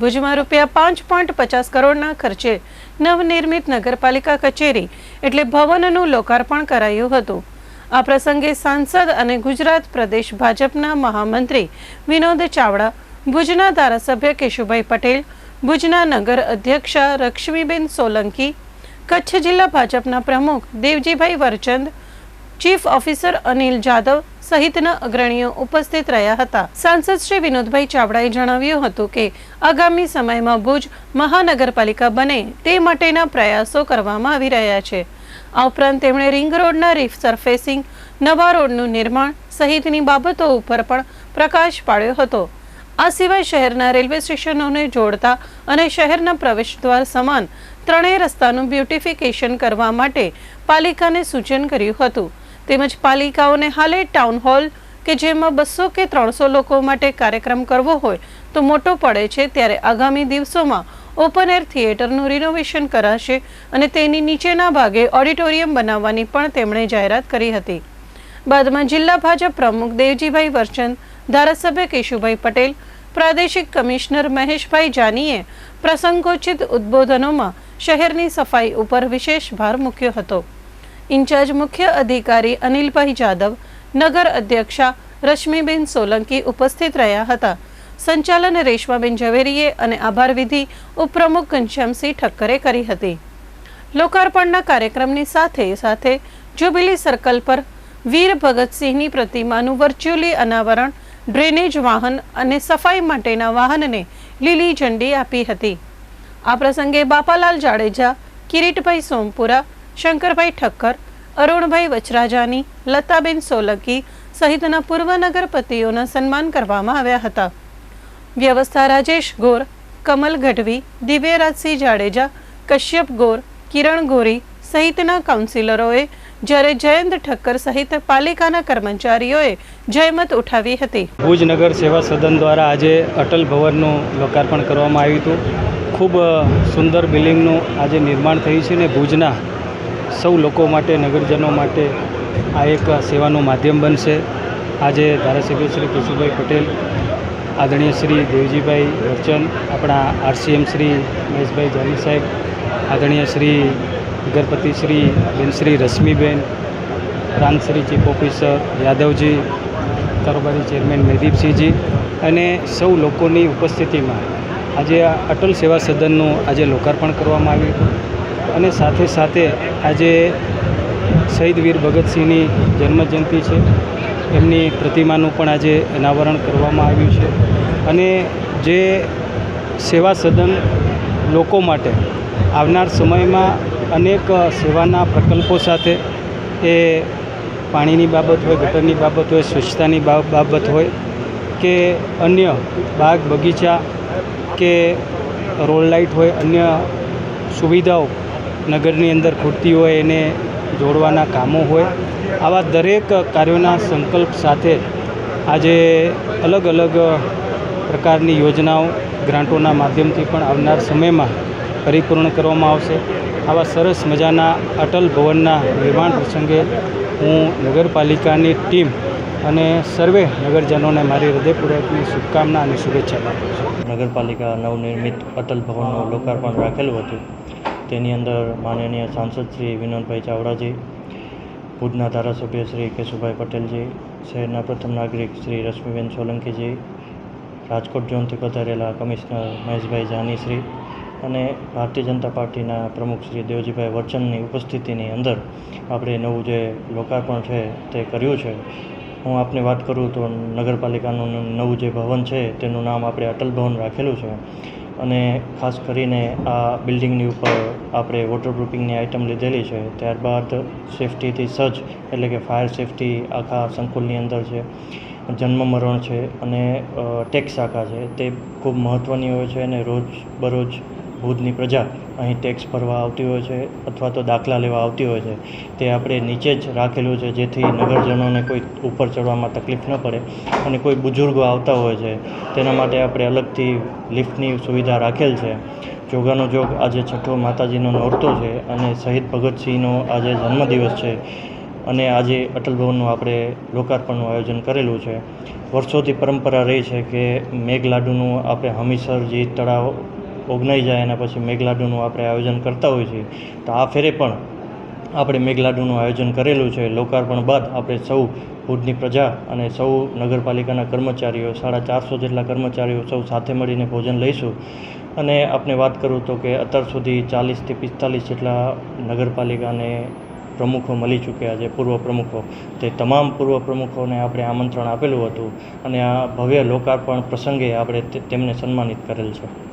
ભુજમાં રૂપિયા પાંચ પોઈન્ટ પચાસ કરોડના ખર્ચે નવનિર્મિત નગરપાલિકા કચેરી એટલે ભવનનું લોકાર્પણ કરાયું હતું. આ પ્રસંગે સાંસદ અને ગુજરાત પ્રદેશ ભાજપના મહામંત્રી વિનોદ ચાવડા, ભુજના ધારાસભ્ય કેશુભાઈ પટેલ, ભુજના નગર અધ્યક્ષા રક્ષ્મીબેન સોલંકી, કચ્છ જિલ્લા ભાજપના પ્રમુખ દેવજીભાઈ વરચંદ ચીફ ઓફિસર અનિલ જાદવ સહિતના અગ્રણીઓ ઉપસ્થિત રહ્યા હતા. સાંસદ શ્રી વિનોદભાઈ ચાવડાએ જણાવ્યું હતું કે, આગામી સમયમાં ભુજ મહાનગરપાલિકા બને તે માટેના પ્રયાસો કરવામાં આવી રહ્યા છે. આ ઉપરાંત તેમણે રિંગ રોડના રીફ સરફેસિંગ, નવા રોડનું નિર્માણ સહિતની બાબતો ઉપર પણ પ્રકાશ પાડ્યો હતો. આ સિવાય શહેરના રેલવે સ્ટેશનોને જોડતા અને શહેરના પ્રવેશદ્વાર સમાન ત્રણેય રસ્તાનું બ્યુટિફિકેશન કરવા માટે પાલિકાને સૂચન કર્યું હતું. તેમજ પાલિકાઓને હાલે ટાઉન હોલ કે જેમાં બસો કે ત્રણસો લોકો માટે કાર્યક્રમ કરવો હોય, તો મોટો પડે છે ત્યારે આગામી દિવસોમાં ઓપન એર થિયેટરનું રિનોવેશન કરાશે અને તેની નીચેના ભાગે ઓડિટોરિયમ બનાવવાની પણ તેમણે જાહેરાત કરી હતી. બાદમાં જિલ્લા ભાજપ પ્રમુખ દેવજીભાઈ વરચંદ, ધારાસભ્ય કેશુભાઈ પટેલ, પ્રાદેશિક કમિશનર મહેશભાઈ જાનીએ પ્રસંગોચિત ઉદ્બોધનોમાં શહેરની સફાઈ ઉપર વિશેષ ભાર મૂક્યો હતો. ઇન્ચાર્જ મુખ્ય અધિકારી અનિલભાઈ જાદવ, નગર અધ્યક્ષા રશ્મિબેન સોલંકી ઉપસ્થિત રહ્યા હતા. સંચાલન રેશમાબેન ઝવેરીએ અને આભાર વિધિ ઉપપ્રમુખ ઘનશ્યામસિંહ ઠક્કરે કરી હતી. લોકાર્પણના કાર્યક્રમની સાથે સાથે જ્યુબિલી સર્કલ પર વીર ભગતસિંહની પ્રતિમાનું વર્ચ્યુઅલી અનાવરણ, ડ્રેનેજ વાહન અને સફાઈ માટેના વાહનને લીલી ઝંડી આપી હતી. આ પ્રસંગે બાપાલાલ જાડેજા, કિરીટભાઈ સોમપુરા શંકરભાઈ ઠક્કર, અરુણભાઈ વચરાજાની, લતાબેન સોલંકી સહિતના પૂર્વ નગરપતિઓના સન્માન કરવામાં આવ્યા હતા. વ્યવસ્થા રાજેશ ગોર, કમલ ગઢવી, દિવ્યરાજસિંહ જાડેજા, કશ્યપ ગોર, કિરણ ગોરી સહિતના કાઉન્સિલરોએ જ્યારે જયંત ઠક્કર સહિત પાલિકાના કર્મચારીઓએ જયમત ઉઠાવી હતી. ભુજ નગર સેવા સદન દ્વારા આજે અટલ ભવનનું લોકાર્પણ કરવામાં આવ્યું હતું. ખૂબ સુંદર બિલ્ડિંગનું આજે નિર્માણ થયું છે ને ભુજના સૌ લોકો માટે, નગરજનો માટે આ એક સેવાનું માધ્યમ બનશે. આજે ધારાસભ્ય શ્રી કેશુભાઈ પટેલ, આદરણીય શ્રી દેવજીભાઈ વરચંદ આપણા આરસીએમ શ્રી મહેશભાઈ જાની સાહેબ, આદરણીય શ્રી ગણપતિ શ્રી બેનશ્રી રશ્મિબેન, પ્રાંત શ્રી ચીફ ઓફિસર યાદવજી, કારોબારી ચેરમેન મહેદીપસિંહજી અને સૌ લોકોની ઉપસ્થિતિમાં આજે આ અટલ સેવા સદનનું આજે લોકાર્પણ કરવામાં આવ્યું. હતું અને સાથે સાથે આજે શહીદ વીર ભગતસિંહની જન્મજયંતિ છે. એમની પ્રતિમાનું પણ આજે અનાવરણ કરવામાં આવ્યું છે. અને જે સેવા સદન લોકો માટે આવનાર સમયમાં અનેક સેવાના પ્રકલ્પો સાથે એ પાણીની બાબત હોય, ગટરની બાબત હોય, સ્વચ્છતાની બાબત હોય કે અન્ય બાગ બગીચા કે રોડ લાઇટ હોય, અન્ય સુવિધાઓ નગરની અંદર ખૂટતી હોય એને જોડવાના કામો હોય. આવા દરેક કાર્યોના સંકલ્પ સાથે આજે અલગ અલગ પ્રકારની યોજનાઓ ગ્રાન્ટોના માધ્યમથી પણ આવનાર સમયમાં પરિપૂર્ણ કરવામાં આવશે. આવા સરસ મજાના અટલ ભવનના નિર્માણ પ્રસંગે હું નગરપાલિકાની ટીમ અને સર્વે નગરજનોને મારી હૃદયપૂર્વકની શુભકામના અને શુભેચ્છા આપું છું. નગરપાલિકા નવનિર્મિત અટલ ભવનનું લોકાર્પણ રાખેલું હતું. તેની અંદર માનનીય સાંસદ શ્રી વિનોદભાઈ ચાવડાજી, ભુજના ધારાસભ્ય શ્રી કેશુભાઈ પટેલજી, શહેરના પ્રથમ નાગરિક શ્રી રશ્મિબેન સોલંકીજી, રાજકોટ ઝોનથી પધારેલા કમિશનર મહેશભાઈ જાનીશ્રી અને ભારતીય જનતા પાર્ટીના પ્રમુખ શ્રી દેવજીભાઈ વચનની ઉપસ્થિતિની અંદર આપણે નવું જે લોકાર્પણ છે તે કર્યું છે. હું આપને વાત કરું તો નગરપાલિકાનું નવું જે ભવન છે તેનું નામ આપણે અટલ ભવન રાખેલું છે. અને ખાસ કરીને આ બિલ્ડિંગની ઉપર આપણે વોટરપ્રૂફિંગની આઇટમ લીધેલી છે. ત્યારબાદ સેફટીથી સજ્જ, એટલે કે ફાયર સેફટી આખા સંકુલની અંદર છે. જન્મ મરણ છે અને ટેક્સ શાખા છે. તે ખૂબ મહત્ત્વની હોય છે અને રોજ બરોજ ભુજની પ્રજા. અહીં ટેક્સ ભરવા આવતી હોય છે અથવા તો દાખલા લેવા આવતી હોય છે. તે આપણે નીચે જ રાખેલું છે જેથી નગરજનોને કોઈ ઉપર ચડવામાં તકલીફ ન પડે અને કોઈ બુઝુર્ગો આવતા હોય છે. તેના માટે આપણે અલગથી લિફ્ટની સુવિધા રાખેલ છે. જોગાનો જોગ આજે છઠ્ઠો માતાજીનો નોરતો છે અને શહીદ ભગતસિંહનો આજે જન્મદિવસ છે. અને આજે અટલ ભવનનું આપણે લોકાર્પણનું આયોજન કરેલું છે. વર્ષોથી પરંપરા રહી છે કે મેઘલાડુનું આપણે હમીસર જે તળાવ ઓગનાઈ જાય એના પછી મેઘલાડુનું આપણે આયોજન કરતા હોઈએ છીએ, તો આ ફેરે પણ આપણે મેઘલાડુનું આયોજન કરેલું છે. લોકાર્પણ બાદ આપણે સૌ ભુજની પ્રજા અને સૌ નગરપાલિકાના કર્મચારીઓ, સાડા ચારસો જેટલા કર્મચારીઓ સૌ સાથે મળીને ભોજન લઈશું. અને આપણે વાત કરું તો કે અત્યાર સુધી ચાલીસથી પિસ્તાલીસ જેટલા નગરપાલિકાને પ્રમુખો મળી ચૂક્યા છે, પૂર્વ પ્રમુખો. તે તમામ પૂર્વ પ્રમુખોને આપણે આમંત્રણ આપેલું હતું અને આ ભવ્ય લોકાર્પણ પ્રસંગે આપણે તેમને સન્માનિત કરેલ છે.